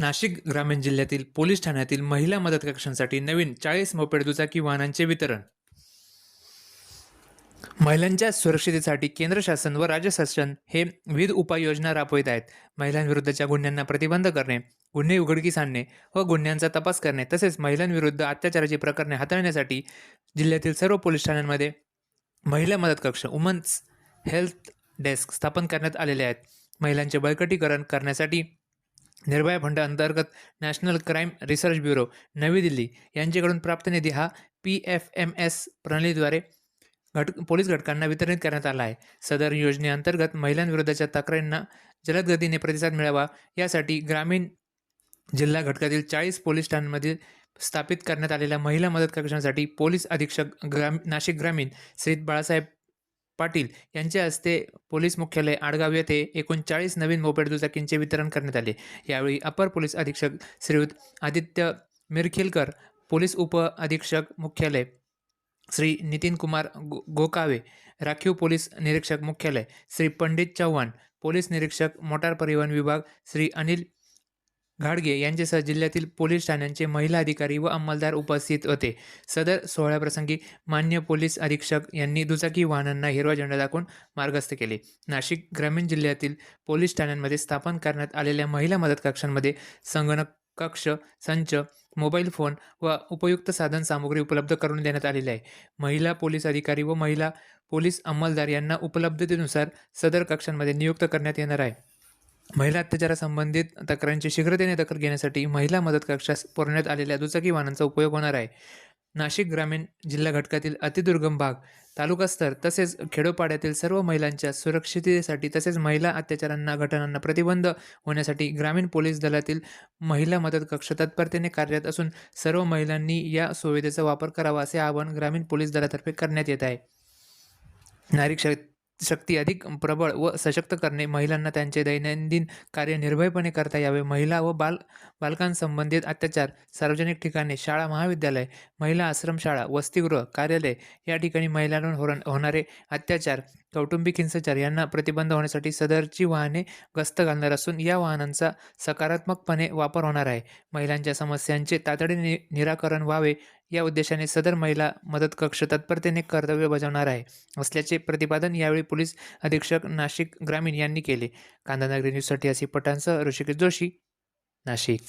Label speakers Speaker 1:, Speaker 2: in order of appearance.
Speaker 1: नाशिक ग्रामीण जिल्ह्यातील पोलीस ठाण्यातील महिला मदत कक्षांसाठी नवीन चाळीस मोपेड दुचाकी वाहनांचे वितरण. महिलांच्या सुरक्षितेसाठी केंद्र शासन व राज्य शासन हे विविध उपाययोजना राबवित आहेत. महिलांविरुद्धच्या गुन्ह्यांना प्रतिबंध करणे गुन्हे उघडकीस आणणे व गुन्ह्यांचा तपास करणे तसेच महिलांविरुद्ध अत्याचाराची प्रकरणे हाताळण्यासाठी जिल्ह्यातील सर्व पोलीस ठाण्यांमध्ये महिला मदत कक्ष वुमन्स हेल्थ डेस्क स्थापन करण्यात आलेले आहेत. महिलांचे बळकटीकरण करण्यासाठी निर्भया फंड अंतर्गत नॅशनल क्राईम रिसर्च ब्युरो नवी दिल्ली यांच्याकडून प्राप्त निधी हा पी एफ एम एस प्रणालीद्वारे घट पोलीस घटकांना वितरित करण्यात आला आहे. सदर योजनेअंतर्गत महिलांविरुद्धच्या तक्रारींना जलद गतीने प्रतिसाद मिळावा यासाठी ग्रामीण जिल्हा घटकातील चाळीस पोलीस ठाण्यांमध्ये स्थापित करण्यात आलेल्या महिला मदत कक्षांसाठी पोलीस अधीक्षक ग्राम नाशिक ग्रामीण श्री बाळासाहेब पाटील यांच्या हस्ते पोलीस मुख्यालय आडगाव येथे एकोणचाळीस नवीन मोपेड दुचाकींचे वितरण करण्यात आले. यावेळी अपर पोलीस अधीक्षक श्रीयुत आदित्य मिरखिलकर पोलीस उप अधीक्षक मुख्यालय श्री नितीन कुमार गो गोकावे राखीव पोलीस निरीक्षक मुख्यालय श्री पंडित चव्हाण पोलीस निरीक्षक मोटार परिवहन विभाग श्री अनिल घाडगे यांच्यासह जिल्ह्यातील पोलीस ठाण्यांचे महिला अधिकारी व अंमलदार उपस्थित होते. सदर सोहळ्याप्रसंगी मान्य पोलीस अधीक्षक यांनी दुचाकी वाहनांना हिरवा झेंडा दाखवून मार्गस्थ केले. नाशिक ग्रामीण जिल्ह्यातील पोलीस ठाण्यांमध्ये स्थापन करण्यात आलेल्या महिला मदत कक्षांमध्ये संगणक कक्ष संच मोबाईल फोन व उपयुक्त साधन सामुग्री उपलब्ध करून देण्यात आलेली आहे. महिला पोलीस अधिकारी व महिला पोलीस अंमलदार यांना उपलब्धतेनुसार सदर कक्षांमध्ये नियुक्त करण्यात येणार आहे. महिला अत्याचारासंबंधित तक्रारींची शीघ्रतेने दखल घेण्यासाठी महिला मदत कक्षास पुरवण्यात आलेल्या दुचाकी वाहनांचा उपयोग होणार आहे. नाशिक ग्रामीण जिल्हा घटकातील अतिदुर्गम भाग तालुकास्तर तसेच खेडोपाड्यातील सर्व महिलांच्या सुरक्षिततेसाठी तसेच महिला अत्याचारांना घटनांना प्रतिबंध होण्यासाठी ग्रामीण पोलीस दलातील महिला मदत कक्ष तत्परतेने कार्यरत असून सर्व महिलांनी या सुविधेचा वापर करावा असे आवाहन ग्रामीण पोलीस दलातर्फे करण्यात येत आहे. नारी शक्ती अधिक प्रबळ व सशक्त करणे महिलांना त्यांचे दैनंदिन कार्य निर्भयपणे करता यावे. महिला व बाल बालकांसंबंधित अत्याचार सार्वजनिक ठिकाणे शाळा महाविद्यालय महिला आश्रमशाळा वसतिगृह कार्यालय या ठिकाणी महिलांवर होर- होणारे अत्याचार कौटुंबिक हिंसाचार यांना प्रतिबंध होण्यासाठी सदरची वाहने गस्त घालणार असून या वाहनांचा सकारात्मकपणे वापर होणार आहे. महिलांच्या समस्यांचे तातडीने निराकरण व्हावे या उद्देशाने सदर महिला मदत कक्ष तत्परतेने कर्तव्य बजावणार आहे असल्याचे प्रतिपादन यावेळी पोलीस अधीक्षक नाशिक ग्रामीण यांनी केले. कांदानगरी न्यूजसाठी असे पटांसह ऋषिकेश जोशी नाशिक.